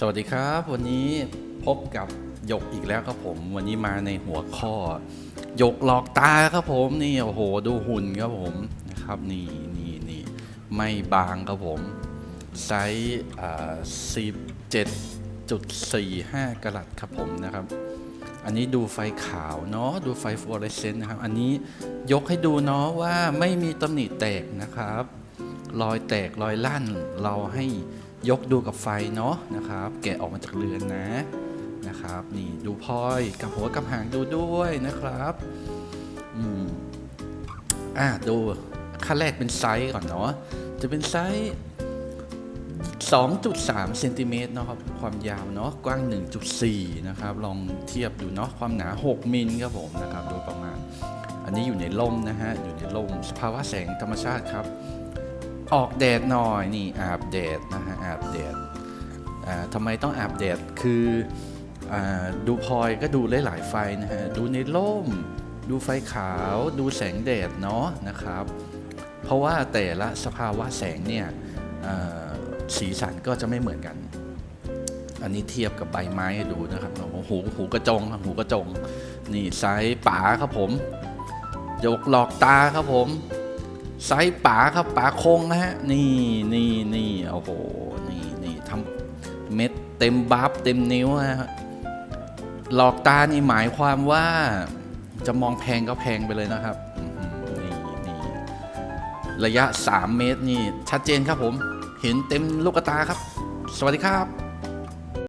สวัสดีครับ วันนี้พบกับหยกอีกแล้วครับผม วันนี้มาในหัวข้อหยกหลอกตาครับผมนี่โอ้โหดูหุ่นครับผมนะครับนี่นี่นี่ไม่บางครับผมไซส์สิบเจ็ดจุดสี่ห้ากรัตครับผมนะครับ อันนี้ดูไฟขาวเนาะดูไฟฟลูออเรสเซนต์นะครับ อันนี้ยกให้ดูเนาะว่าไม่มีตำหนิแตกนะครับ รอยแตกรอยลั่นเราให้ ยกดูกับไฟเนาะนะครับ แกะออกมาจากเรือนนะนะครับ นี่ดูพลอยกับหัวกับหางดูด้วยนะครับอืมอะดูขั้นแรกเป็นไซส์ก่อนเนาะจะเป็นไซส์2.3เซนติเมตรเนาะครับ ความยาวเนาะกว้าง 1.4 นะครับ ลองเทียบดูเนาะความหนา 6 มิลครับผมนะครับ โดยประมาณ อันนี้อยู่ในร่มนะฮะ อยู่ในร่มสภาวะแสงธรรมชาติครับ ออกแดดหน่อยนี่อาบแดดนะฮะอาบแดดทำไมต้องอาบแดดคืออดูพลอยก็ดูหลายๆไฟนะฮะดูในร่ม ดูไฟขาวดูแสงแดดเนาะนะครับ เพราะว่าแต่ละสภาวะแสงเนี่ยสีสันก็จะไม่เหมือนกัน อันนี้เทียบกับใบไม้ดูนะครับโอ้โหหูหูกระจงครับหูกระจง นี่ไซส์ป๋าครับผมยกหลอกตาครับผม ไซส์ป๋าครับป๋าคงนะฮะนี่นี่นี่โอ้โหนี่นี่ทำเม็ดเต็มบัฟเต็มนิ้วนะฮะหลอกตานี่หมายความว่าจะมองแพงก็แพงไปเลยนะครับนี่นี่ระยะ 3 เมตรนี่ชัดเจนครับผม เห็นเต็มลูกตาครับ สวัสดีครับ